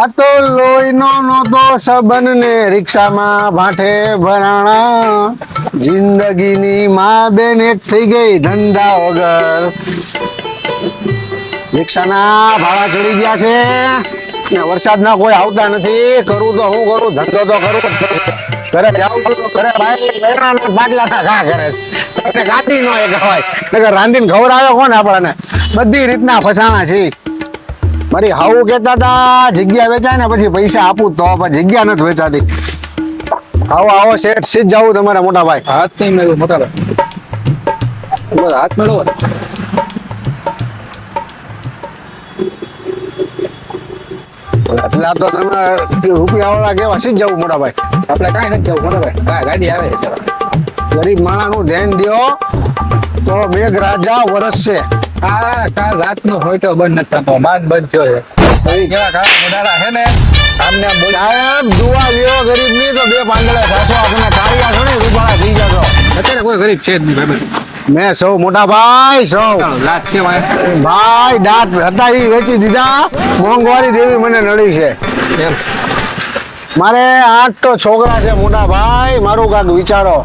આ તો લોહીનો નહોતો સબનને રિક્ષામાં ભાંઠે ભરાણા. જિંદગીની માં બેન એક થઈ ગઈ ધંધા વગર. રિક્ષાના ભાડા ચડી ગયા છે. ને વરસાદના કોઈ આવતા નથી. કરું તો હું કરું, ધંધો તો કરું. ઘરે જાઉં તો ઘરે ભાઈ વેરાના ઘા કરે છે. ગાતી નો એ કહેવાય રાંધીને ખવડાવે કોણ આપણને? બધી રીતના ફસાણા છે મારી હાવું કહેતા હતા જગ્યા વેચાય ને પછી પૈસા આપું તો પણ જગ્યા નથી વેચાતી. આવો આવો શેઠ સીધ જવું તમારા મોટા ભાઈ. હાથ નહીં મેળવો મોટા ભાઈ. હાથ મેળવો. એટલે તો તમે રૂપિયા વાળા કેવા સીધ જવું મોટા ભાઈ. આપણે કાંઈ નથી જવું મોટા ભાઈ. ગાડી આવે ગરીબ માણાનું ધ્યાન દ્યો તો મેઘ રાજા વરસશે. આ કાલ રાતનો હોય તો બંધ નથી થતો બાદ બંધ થયો છે. કેવા કાળા મોઢાળા છે ને? આમને આમ સાહેબ દુઆ ગરીબની તો બે પાંદડા પાછો આપણે છો ને રૂપાળા થઈ જશો. અત્યારે કોઈ ગરીબ છે જ નહીં ભાઈ મેં સૌ મોટા ભાઈ સૌ. લાત છે ભાઈ. દાંત હતા એ વેચી દીધા. મોંઘવારી દેવી મને નડી છે. મારે આઠ તો છોકરા છે મોટા ભાઈ. મારું કાંક વિચારો.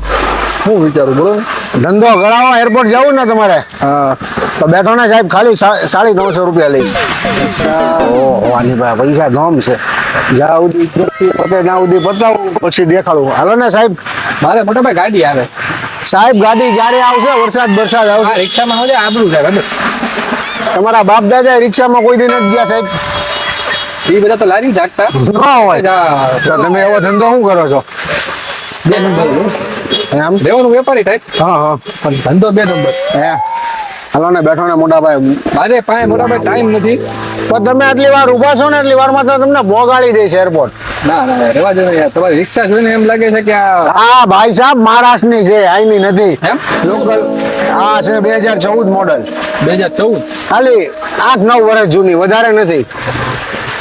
શું વિચારું બોલો. ધંધો કરાવો એરપોર્ટ જવું ને તમારે? હા. તો બેઠો ને સાહેબ ખાલી સાડી નવસો રૂપિયા લઈશ ઓહો આની પાસે પૈસા ધોમ છે. જ્યાં સુધી તૃપ્તિ પતે ત્યાં સુધી પતાવું પછી દેખાડું. હાલો ને સાહેબ. મારે મોટા ભાઈ ગાડી આવે. સાહેબ ગાડી ક્યારે આવશે? વરસાદ વરસાદ આવશે? રિક્ષામાં આવજે આબરું છે બરાબર તમારા બાપ દાદા રિક્ષામાં કોઈ દિન નથી ગયા સાહેબ? એ બધા તો લારી જાગતા ન હોય. તો તમે એવો ધંધો શું કરો છો? બે નંબર એમ? લેવાનું વેપારી થાય? હા હા. પણ ધંધો બે નંબર. હે હાલો ને બેઠો ને મોટાભાઈ. મારે પાસે મોટા ટાઈમ નથી. પણ તમે આટલી વાર ઊભા છો ને એટલી વારમાં તો તમને બોગાડી દે છે એરપોર્ટ ના ના રેવા દો યાર. તમારી રિક્ષા જોઈને એમ લાગે છે કે આ હા ભાઈ સાહેબ મહારાષ્ટ્રની છે આઈની નથી. લોકલ આ છે બે હજાર ચૌદ મોડલ બે હજાર ચૌદ ખાલી આઠ નવ વર્ષ જૂની વધારે નથી.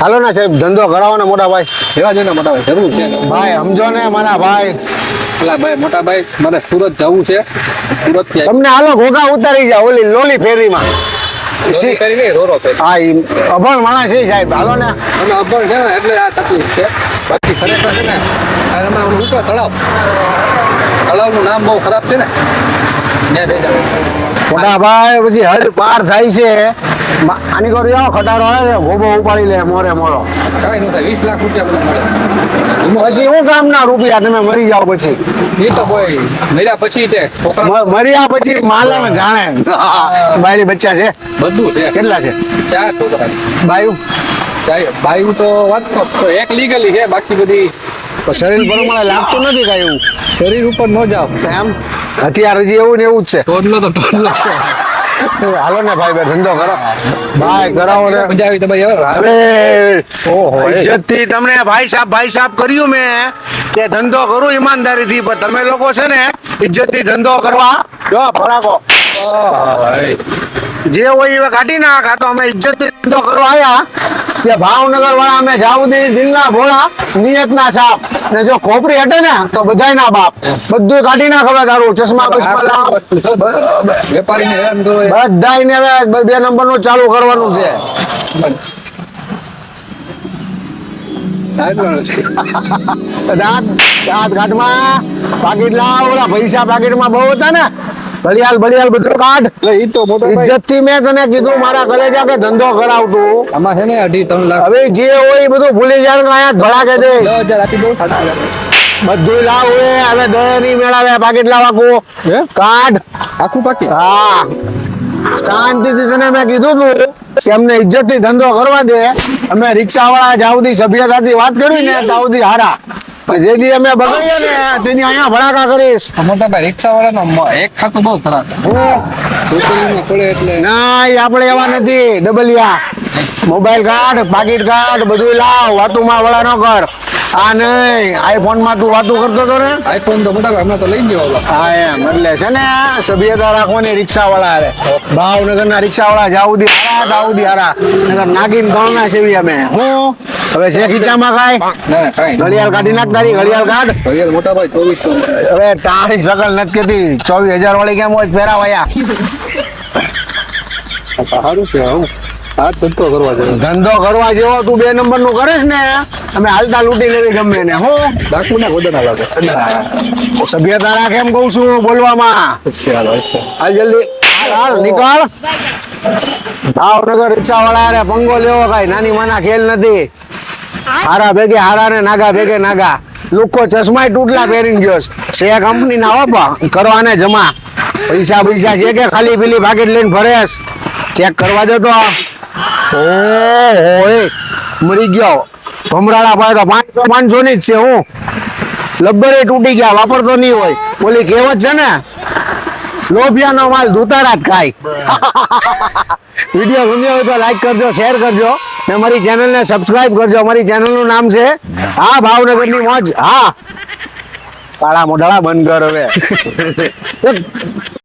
હાલો ને સાહેબ ધંધો કરાવો ને મોટા ભાઈ રેવા જોઈએ ને મોટા ભાઈ જરૂર છે. ભાઈ સમજો ને મારા ભાઈ. પેલા ભાઈ મોટા ભાઈ મારે સુરત જવું છે. સુરતથી તમને હાલો ઘોઘા ઉતારી જાઓ ઓલી લોલી ફેરીમાં. હા ઈ અભણ માણસ છે સાહેબ હાલો ને. અમે અભણ છે ને એટલે આ તકલીફ છે. બાકી ખરેખર છે ને તમે ઓલું શું તળાવ? તળાવનું નામ બહુ ખરાબ છે ને. મોટા ભાઈ પછી હદ પાર થાય છે. આની કોર આવો ખટારો આવે છે ગોબો ઉપાડી લે મોરે મોરો. કાંઈ વીસ લાખ રૂપિયા બધા મળે. પછી હું કામના રૂપિયા તમે મરી જાઓ પછી. એ તો કોઈ મર્યા પછી તે મર્યા પછી માલમ જાણે. બાયરી બચ્ચા છે. બધું છે. કેટલા છે? ચાર છોકરા. બાયુ? બાયુ તો વાત તો એક લીગલી છે બાકી બધી શરીર શરીર પ્રમાણે લાગતું નથી કાંઈ એવું. શરીર ઉપર ન જાવ એમ હથિયાર હજી એવું ને એવું જ છે. ટોડલો તો ટોડલો હાલો ને ભાઈ ભાઈ ધંધો કરો. ભાઈ કરાવો ને. મજા આવી તમે અરે ઓહો, ઇજ્જતથી તમને ભાઈ સાહેબ ભાઈ સાહેબ કર્યું મેં કે ધંધો કરું ઈમાનદારી થી પણ તમે લોકો છે ને ઇજ્જતથી ધંધો કરવા. જો એ. જે હોય એવા કાઢી નાખા. તો અમે ઇજ્જત ધંધો કરવા આવ્યા કે ભાવનગર વાળા અમે જાઉદી દિલના ભોળા નિયતના સાપ. ને જો ખોપરી હટે ને તો બધાય ના બાપ. બધું કાઢી ના ખબર તારું ચશ્મા બસમા. બધાય ને હવે બે નંબરનું ચાલુ કરવાનું છે. દાંત દાંત ઘાટમાં પાકીટ લાવ. ઓલા પૈસા પાકીટમાં બહુ હતા ને બળિયાલ બળિયાલ બધું કાઢ. ઈ તો મોટો ઇજ્જતથી મેં તને કીધું મારા કલેજા કે ધંધો કરાવતું. આમાં છે ને અઢી ત્રણ લાખ. હવે જે હોય એ બધું ભૂલી જાય અહીંયા ભળા કે દે. આપી દઉં બધું લાવ હવે હવે દયા ની મેળાવે પાકીટ લાવ કાઢ. આખું પાકી હા. શાંતિથી તને મેં કીધું તું કે અમને ઇજ્જતથી ધંધો કરવા દે. અમે રિક્ષા વાળા જાવદી સભ્યતાથી વાત કરી ને તાવદી હારા. જે દી અમે બગડીએ ને તેની અહીંયા ભડાકા કરીશ. મોટા ભાઈ રિક્ષા વાળાનો એક ખાતું બહુ ખરાબ. એટલે. ના આપણે એવા નથી. ડબલિયા મોબાઈલ કાર્ડ પાકીટ કાર્ડ બધું લાવ. વાતુમાં વડા ન કર. આ નહીં. આઈફોનમાં તું વાતું કરતો હતો ને? આઈફોન તો મોટા હમણાં તો લઈ ગયો હા એમ. એટલે છે ને સભ્યતા રાખવાની રિક્ષા વાળા હારે ભાવનગર ના રિક્ષા વાળા જાઉદી હારા દાઉદી હારા. નગર નાગીન ગણના સેવી અમે. હું? હવે છે ખીચામાં નહીં. ઘડિયાળ કાઢી નાખ તારી ઘડિયાળ કાઢ. ઘડિયાળ મોટા ભાઈ ચોવીસ હવે તારી શકલ નથી કેતી ચોવીસ હજાર વાળી કેમ હોય પહેરાવાયા સારું કે હું. ધંધો કરવા જેવો. ધંધો કરવા જેવો તું બે નંબરનું કરીશ ને અમે હાલતા લૂટી લેવી ગમે ને હું. ડાકુ ના ગોદા ના લાગે સભ્યતા રાખ એમ કઉ છું બોલવામાં. હાલ જલ્દી. હાલ નીકળ. ભાવનગર રિક્ષા વાળા રે પંગો લેવો કઈ? નાની માના ખેલ નથી. હારા ભેગે, હારા ને નાગા ભેગે, નાગા. લોકો ચશ્મા તૂટલા પહેરીને ગયો છે. કંપની ના વાપા કરવાને જમા. પૈસા પૈસા છે કે ખાલી પેલી પાકેટ લઈને ફરેસ ચેક કરવા દે તો મરી ગયો. ભમરાળા પાસે તો પાંચસો પાંચસો ની જ છે હું. લબ્બરે તૂટી ગયા, વાપરતો નહીં હોય. ઓલી કહેવત છે ને, લોભિયાનો માલ ધૂતારા જ ખાય. વીડિયો ગમ્યો હોય તો લાઈક કરજો શેર કરજો. ને ચેનલ ચેનલને સબસ્ક્રાઇબ કરજો. મારી ચેનલનું નામ છે હા, ભાવનગરની મોજ. હા. કાળા મોઢાળા બંધ કર હવે.